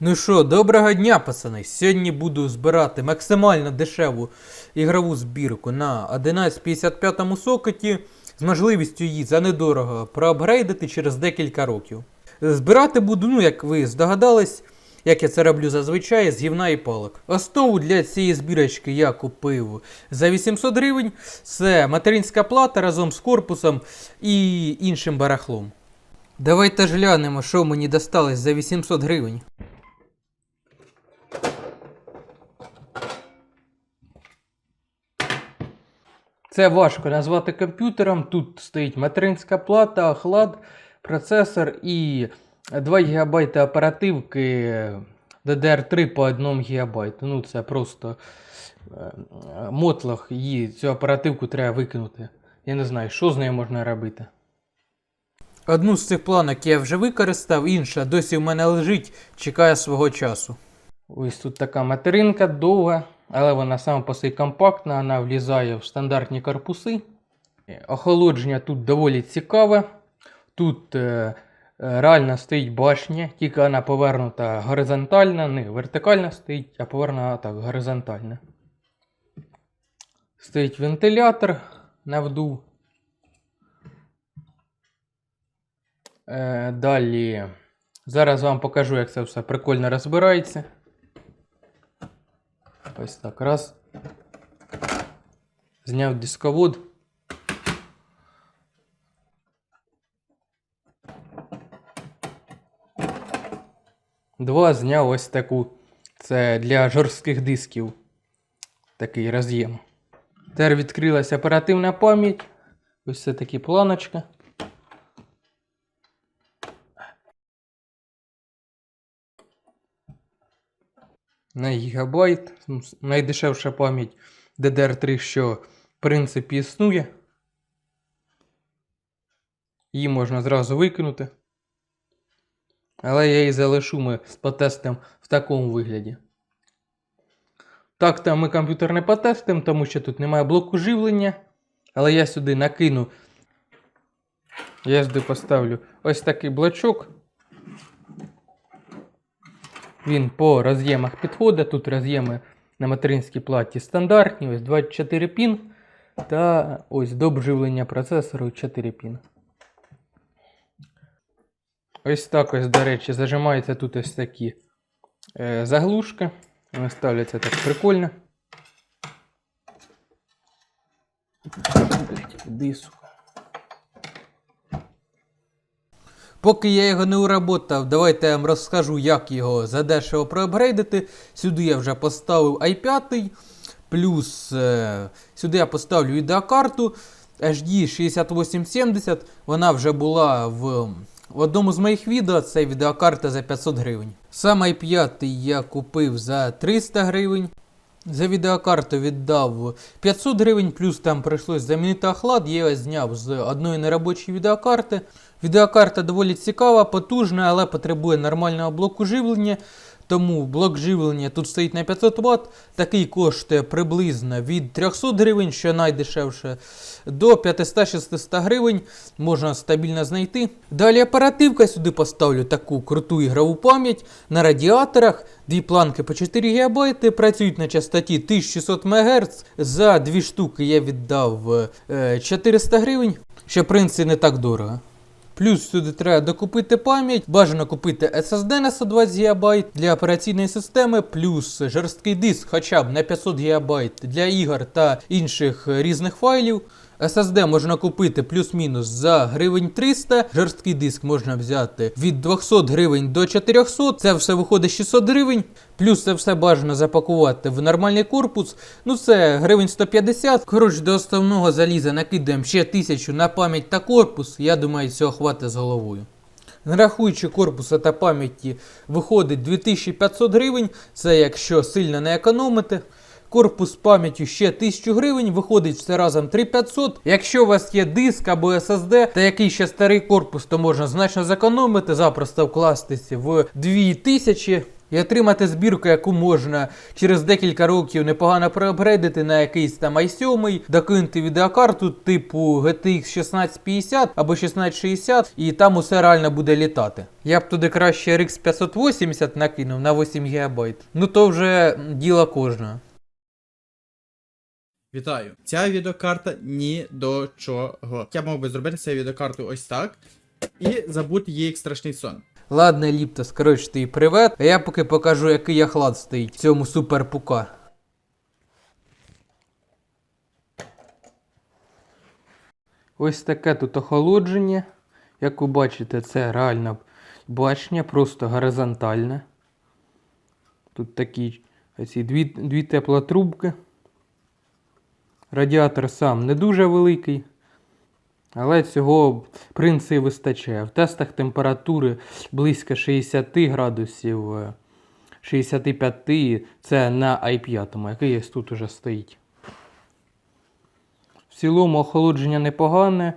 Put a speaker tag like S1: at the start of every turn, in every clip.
S1: Ну що, доброго дня, пацани. Сьогодні буду збирати максимально дешеву ігрову збірку на 1155 сокеті з можливістю її за недорого проапгрейдити через декілька років. Збирати буду, ну як ви здогадались, як я це роблю зазвичай, з гівна і палок. Основу для цієї збірочки я купив за 800 гривень. Це материнська плата разом з корпусом і іншим барахлом. Давайте ж глянемо, що мені досталось за 800 гривень. Це важко назвати комп'ютером. Тут стоїть материнська плата, охлад, процесор і 2 ГБ оперативки DDR3 по 1 ГБ. Ну це просто е, мотлох, її цю оперативку треба викинути. Я не знаю, що з нею можна робити. Одну з цих планок я вже використав, інша досі в мене лежить, чекає свого часу. Ось тут така материнка довга, але вона сама по собі компактна, вона влізає в стандартні корпуси. Охолодження тут доволі цікаве. Тут е, е, реально стоїть башня, тільки вона повернута горизонтально, не вертикально стоїть, а повернута так горизонтально. Стоїть вентилятор на вдув. Е, далі. Зараз вам покажу, як це все прикольно розбирається. Ось так. Раз. Зняв дисковод. Два зняв ось таку. Це для жорстких дисків. Такий роз'єм. Тепер відкрилася оперативна пам'ять. Ось це такі планочка. На гігабайт. Ну, Найдешевша пам'ять DDR3, що в принципі існує. Її можна зразу викинути. Але я її залишу ми потестимо в такому вигляді. Так, там ми комп'ютер не потестимо, тому що тут немає блоку живлення. Але я сюди накину. Я сюди поставлю ось такий блочок. Він по роз'ємах підходить. Тут роз'єми на материнській платі стандартні, ось 24 пін. Та ось до обживлення процесору 4 пін. Ось так ось, до речі, зажимаються тут ось такі е, заглушки. Вони ставляться так прикольно. Блять, іди, сука. Поки я його не уработав, давайте я вам розкажу, як його задешево проапгрейдити. Сюди я вже поставив i5, плюс е, сюди я поставлю відеокарту HD 6870. Вона вже була в, в одному з моїх відео, це відеокарта за 500 гривень. Сам i5 я купив за 300 гривень. За відеокарту віддав 500 гривень, плюс там прийшлось замінити охлад. Я його зняв з одної неробочої відеокарти. Відеокарта доволі цікава, потужна, але потребує нормального блоку живлення. Тому блок живлення тут стоїть на 500 Вт. Такий коштує приблизно від 300 гривень, що найдешевше, до 500-600 гривень можна стабільно знайти. Далі оперативка сюди поставлю таку круту ігрову пам'ять на радіаторах. Дві планки по 4 ГБ працюють на частоті 1600 МГц. За дві штуки я віддав е, 400 гривень, що в принципі не так дорого. Плюс сюди треба докупити пам'ять, бажано купити SSD на 120 ГБ для операційної системи, плюс жорсткий диск хоча б на 500 ГБ для ігор та інших різних файлів. SSD можна купити плюс-мінус за гривень 300, жорсткий диск можна взяти від 200 гривень до 400, це все виходить 600 гривень. Плюс це все бажано запакувати в нормальний корпус. Ну це гривень 150. Коротше, до основного заліза накидаємо ще 1000 на пам'ять та корпус. Я думаю, цього хватить з головою. Нарахуючи корпуса та пам'яті, виходить 2500 гривень. Це якщо сильно не економити. Корпус з пам'яттю ще 1000 гривень, виходить все разом 3500. Якщо у вас є диск або SSD та який ще старий корпус, то можна значно зекономити, запросто вкластися в 2000. І отримати збірку, яку можна через декілька років непогано проапгрейдити на якийсь там i7, докинути відеокарту типу GTX 1650 або 1660, і там усе реально буде літати. Я б туди краще RX 580 накинув на 8 ГБ. Ну то вже діло кожного.
S2: Вітаю! Ця відеокарта ні до чого. Я мав би зробити цю відеокарту ось так і забути її як страшний сон.
S1: Ладно, Ліптос, коротше, ти привет. А я поки покажу, який охлад стоїть в цьому супер пука. Ось таке тут охолодження. Як ви бачите, це реально бачення, просто горизонтальне. Тут такі ці дві, дві теплотрубки. Радіатор сам не дуже великий. Але цього принципі вистачає. В тестах температури близько 60 градусів, е, 65 це на i5, який ось тут уже стоїть. В цілому охолодження непогане.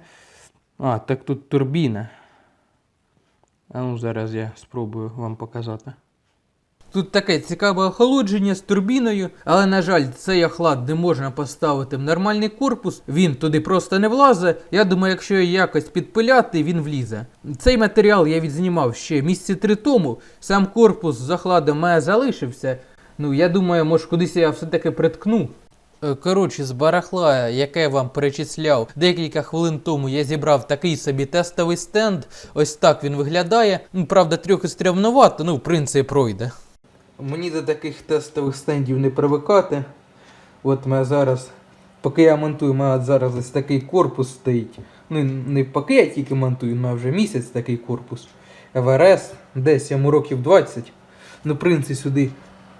S1: А, так тут турбіна. А ну зараз я спробую вам показати. Тут таке цікаве охолодження з турбіною, але, на жаль, цей охлад не можна поставити в нормальний корпус, він туди просто не влазить. Я думаю, якщо його якось підпиляти, він влізе. Цей матеріал я відзнімав ще місяці три тому. Сам корпус з охладом мене залишився. Ну, я думаю, може кудись я все-таки приткну. Е, Коротше, з барахла, яке я вам перечисляв декілька хвилин тому, я зібрав такий собі тестовий стенд. Ось так він виглядає. Ну, правда, трохи стрімнувато, ну, в принципі, пройде. Мені до таких тестових стендів не привикати. От мене зараз, поки я монтую, у мене зараз ось такий корпус стоїть. Ну, не поки я тільки монтую, у мене вже місяць такий корпус. ВРС, десь йому років 20. Ну, в принципі, сюди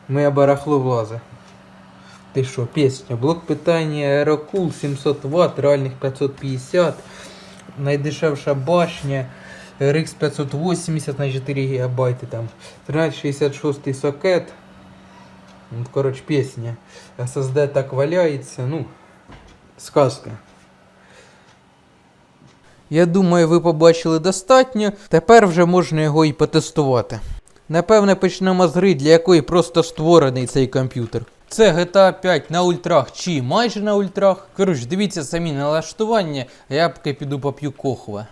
S1: моє барахло влазить. Ти що, пісня? Блок питання Aerocool 700 Вт, реальних 550. Найдешевша башня. RX 580 на 4 ГБ там. 1366 сокет. Ну, коротше, пісня. SSD так валяється. Ну, сказка. Я думаю, ви побачили достатньо. Тепер вже можна його і потестувати. Напевне, почнемо з гри, для якої просто створений цей комп'ютер. Це GTA 5 на ультрах чи майже на ультрах. Коротше, дивіться самі налаштування, а я поки піду поп'ю кохве.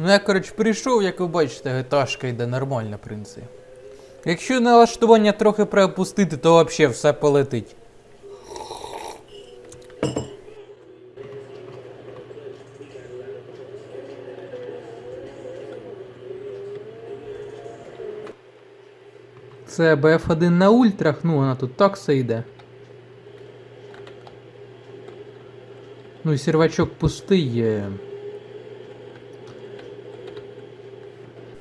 S1: Ну я, коротше, прийшов, як ви бачите, геташка йде нормально, в принципі. Якщо налаштування трохи приопустити, то взагалі все полетить. Це BF1 на ультрах, ну вона тут так все йде. Ну і сервачок пустий є.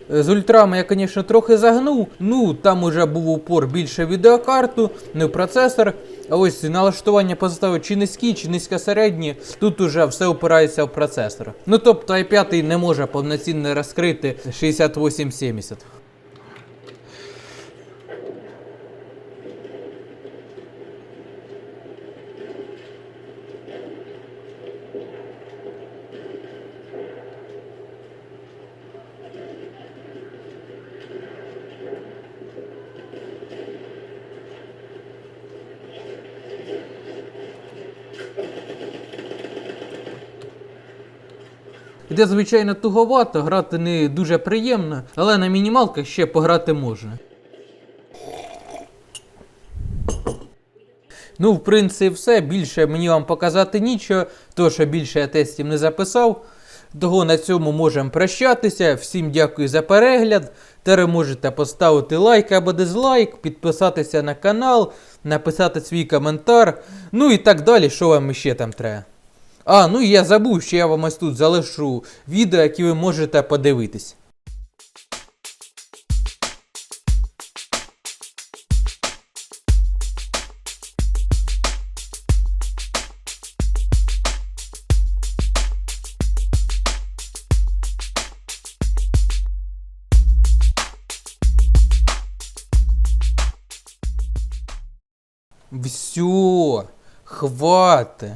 S1: З ультрами я, звісно, трохи загнув. Ну, там уже був упор більше відеокарту, не в процесор. А ось налаштування поставив чи низькі, чи низькосередні. Тут уже все опирається в процесор. Ну тобто i5 не може повноцінно розкрити 6870. Де, звичайно, туговато, грати не дуже приємно, але на мінімалках ще пограти можна. Ну, в принципі, все. Більше мені вам показати нічого, то що більше я тестів не записав. Того на цьому можемо прощатися. Всім дякую за перегляд. Тепер можете поставити лайк або дизлайк, підписатися на канал, написати свій коментар. Ну і так далі, що вам ще там треба. А, ну і я забув, що я вам ось тут залишу відео, які ви можете подивитись. Все, хватит.